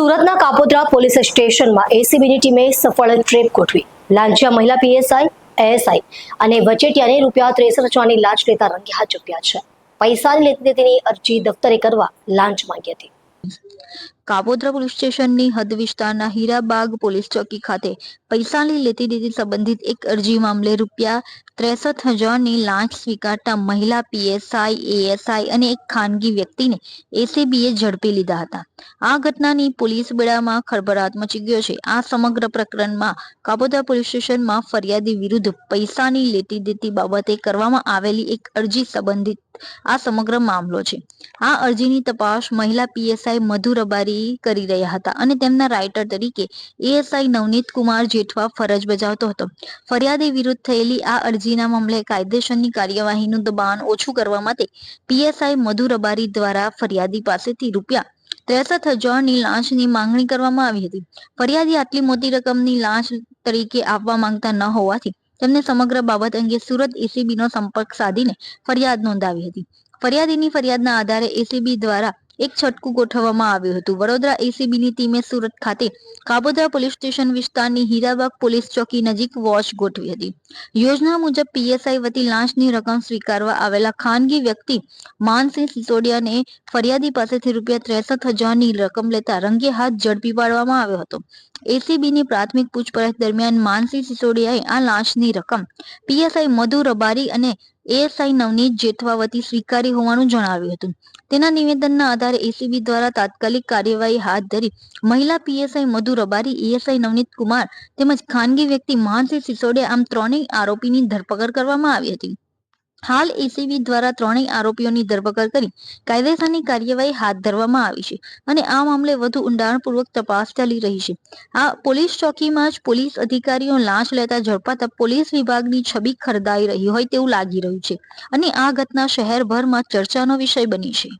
સુરતના કાપોદ્રા પોલીસ સ્ટેશનમાં એસીબીની ટીમે સફળ ટ્રેપ ગોઠવી. લાંચિયા મહિલા પીએસઆઈ એએસઆઈ અને વચેટિયાને રૂપિયા ત્રેસઠ હજારની લાંચ લેતા રંગે હાથ ઝડપ્યા છે. પૈસાની લેતી તેની અરજી દફતરે કરવા લાંચ માંગી હતી. કાપોદ્રા પોલીસ સ્ટેશનની હદ વિસ્તારના હીરાબાગ પોલીસ ચોકી ખાતે પૈસાની લેતી દેતી સંબંધિત એક અરજી મામલે રૂપિયા ત્રેસઠ હજારની લાંચ સ્વીકારતા મહિલા પીએસઆઈ, એએસઆઈ અને એક ખાનગી વ્યક્તિને એસીબીએ ઝડપી લીધા હતા. આ ઘટનાની પોલીસ બેડામાં ખળભળાટ મચી ગયો છે. આ સમગ્ર પ્રકરણમાં કાપોદ્રા પોલીસ સ્ટેશનમાં ફરિયાદી વિરુદ્ધ પૈસાની લેતી દેતી બાબતે કરવામાં આવેલી એક અરજી સંબંધિત આ સમગ્ર મામલો છે. આ અરજીની તપાસ મહિલા પીએસઆઈ મધુ રબારી કરી રહ્યા હતા અને તેમના રાઇટર તરીકે એએસઆઈ નવનીત કુમાર જેઠવા ફરજ બજાવતો હતો. ફરિયાદી વિરુદ્ધ થયેલી આ અરજીના મામલે કાયદેસરની કાર્યવાહીનું દબાણ ઓછું કરવા માટે પીએસઆઈ મધુ રબારી દ્વારા ફરિયાદી પાસેથી રૂપિયા ત્રેસઠ હજારની લાંચની માંગણી કરવામાં આવી હતી. ફરિયાદી આટલી મોટી રકમની લાંચ તરીકે આપવા માંગતા ન હોવાથી તેમને સમગ્ર બાબત અંગે સુરત એસીબીનો સંપર્ક સાધીને ફરિયાદ નોંધાવી હતી. ફરિયાદીની ફરિયાદના આધારે એસીબી દ્વારા એક છટકું ગોઠવવામાં આવ્યું હતું. વડોદરા એસીબીની ટીમે સુરત ખાતે કાબોદરા પોલીસ સ્ટેશન વિસ્તારની હીરાબાગ પોલીસ ચોકી નજીક વોચ ગોઠવી હતી. યોજના મુજબ પીએસઆઈ વતી લાંચની રકમ સ્વીકારવા આવેલા ખાનગી વ્યક્તિ માનસિંહ સિસોડિયાને ફરિયાદી પાસેથી રૂપિયા ત્રેસઠ હજારની રકમ લેતા રંગે હાથ ઝડપી પાડવામાં આવ્યો હતો. એસીબીની પ્રાથમિક પૂછપરછ દરમિયાન માનસિંહ સિસોડિયાએ આ લાંચની રકમ પીએસઆઈ મધુ રબારી અને એએસઆઈ નવનીત જેઠવાવતી સ્વીકારી હોવાનું જણાવ્યું હતું. તેના નિવેદનના આધારે એસીબી દ્વારા તાત્કાલિક કાર્યવાહી હાથ ધરી મહિલા પીએસઆઈ મધુ રબારી, એએસઆઈ નવનીત કુમાર તેમજ ખાનગી વ્યક્તિ માનસિંહ સિસોડિયા આમ ત્રણેય આરોપીની ધરપકડ કરવામાં આવી હતી. હાલ એસીબી દ્વારા ત્રણેય આરોપીઓની ધરપકડ કરી કાયદેસરની કાર્યવાહી હાથ ધરવામાં આવી છે અને આ મામલે વધુ ઊંડાણપૂર્વક તપાસ ચાલી રહી છે. આ પોલીસ ચોકીમાં જ પોલીસ અધિકારીઓ લાંચ લેતા ઝડપાતા પોલીસ વિભાગની છબી ખરદાઈ રહી હોય તેવું લાગી રહ્યું છે અને આ ઘટના શહેરભરમાં ચર્ચાનો વિષય બની છે.